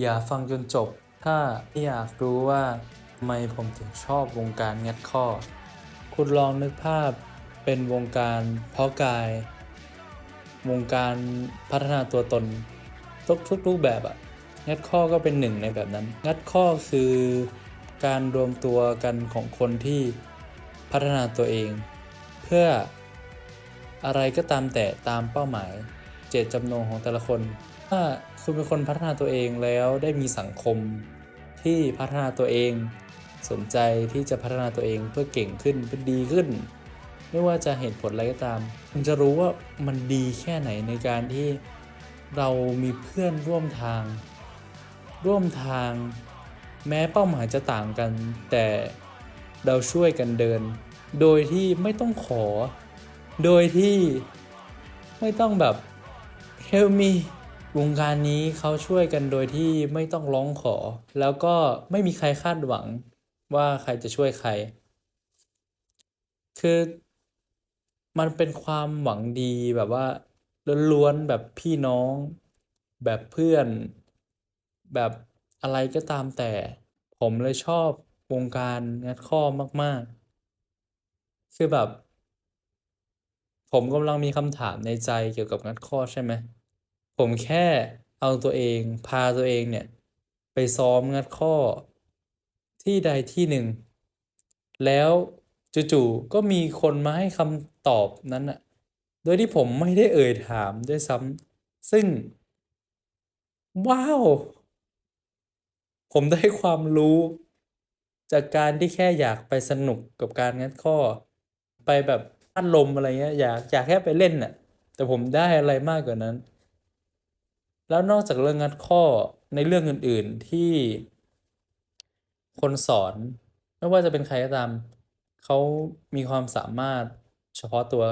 อย่าฟังจนจบ ถ้าอยากรู้ว่าทำไมผมถึงชอบวงการงัดข้อ คุณลองนึกภาพเป็นวงการเพาะกาย วงการพัฒนาตัวตน ทุกทุกรูปแบบอะงัดข้อก็เป็นหนึ่งในแบบนั้น งัดข้อคือการรวมตัวกันของคนที่พัฒนาตัวเอง เพื่ออะไรก็ตามแต่ตามเป้าหมาย เจตจำนงของแต่ละคนาคุณเป็นคนพัฒนาตัวเองแล้วได้มีสังคมที่พัฒนาตัวเอง สนใจที่จะพัฒนาตัวเองเพื่อเก่งขึ้นเพื่อดีขึ้น ไม่ว่าจะเหตุผลอะไรก็ตาม คุณจะรู้ว่ามันดีแค่ไหนในการที่เรามีเพื่อนร่วมทาง ร่วมทาง แม้เป้าหมายจะต่างกัน แต่เราช่วยกันเดิน โดยที่ไม่ต้องขอ โดยที่ไม่ต้องแบบ help me วงการนี้เขาช่วยกันโดยที่ไม่ต้องร้องขอ แล้วก็ไม่มีใครคาดหวังว่าใครจะช่วยใคร คือมันเป็นความหวังดีแบบว่าล้วนๆแบบพี่น้อง แบบเพื่อน แบบอะไรก็ตามแต่ ผมเลยชอบวงการงัดข้อมาก ๆ คือแบบ ผมกำลังมีคำถามในใจเกี่ยวกับงัดข้อใช่ไหม ผมแค่เอาตัวเองพาตัวเองเนี่ย ไปซ้อมงัดข้อที่ใดที่หนึ่ง แล้วจู่ๆก็มีคนมาให้คำตอบนั้นอะโดยที่ผมไม่ได้เอ่ยถามด้วยซ้ำซึ่ง ว้าว ผมได้ความรู้ จากการที่แค่อยากไปสนุกกับการงัดข้อ ไปแบบพัดลมอะไรเงี้ยอยากอยากแค่ไปเล่นน่ะ แต่ผมได้อะไรมากกว่านั้น แล้วนอกจากเรื่องงัดข้อในเรื่องอื่น ๆที่คนสอนไม่ว่าจะเป็นใครก็ตามเขามีความสามารถเฉพาะตัว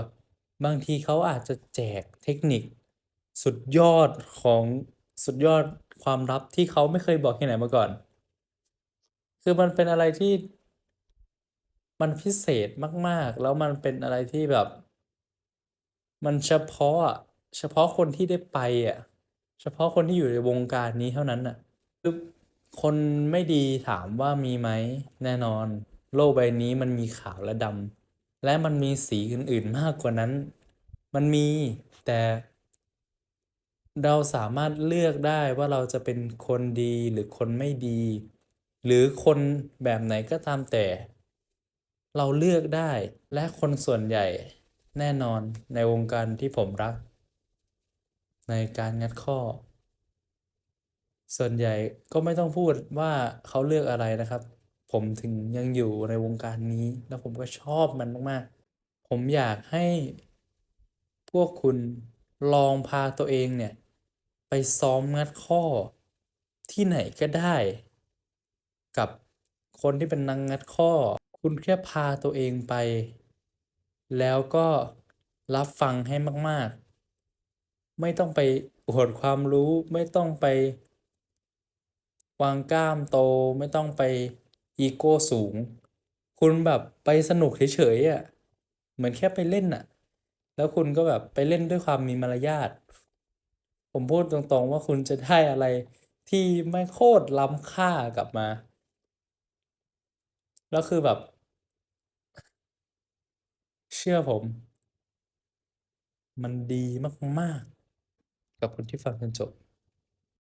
บางทีเขาอาจจะแจกเทคนิค สุดยอดของสุดยอดความลับที่เขาไม่เคยบอกที่ไหนมาก่อน คือมันเป็นอะไรที่มันพิเศษมาก ๆ แล้วมันเป็นอะไรที่แบบ มันเฉพาะเฉพาะคนที่ได้ไปอะ เฉพาะคนที่อยู่ในวงการนี้เท่านั้นน่ะคือคนไม่ดีถามว่ามีไหมแน่นอน โลกใบนี้มันมีขาวและดำและมันมีสีอื่นๆมากกว่านั้น มันมีแต่ เราสามารถเลือกได้ว่าเราจะเป็นคนดีหรือคนไม่ดี หรือคนแบบไหนก็ตามแต่ เราเลือกได้และคนส่วนใหญ่แน่นอนในวงการที่ผมรัก ในการงัดข้อ ส่วนใหญ่ก็ไม่ต้องพูดว่าเขาเลือกอะไรนะครับ ผมถึงยังอยู่ในวงการนี้ แล้วผมก็ชอบมันมากๆ ผมอยากให้พวกคุณลองพาตัวเองเนี่ย ไปซ้อมงัดข้อที่ไหนก็ได้ กับคนที่เป็นนักงัดข้อ คุณแค่พาตัวเองไป แล้วก็รับฟังให้มาก ๆ ไม่ต้องไปอวดความรู้ ไม่ต้องไป วางกล้ามโต ไม่ต้องไปอีโก้สูง คุณแบบไปสนุกเฉยๆอะเหมือนแค่ไปเล่นน่ะ แล้วคุณก็แบบไปเล่นด้วยความมีมารยาท ผมพูดตรงๆว่าคุณจะได้อะไรที่แม่โคตรล้ำค่ากลับมา แล้วคือแบบ เชื่อผม มันดีมาก ๆ กับคนที่ฟังจนจบ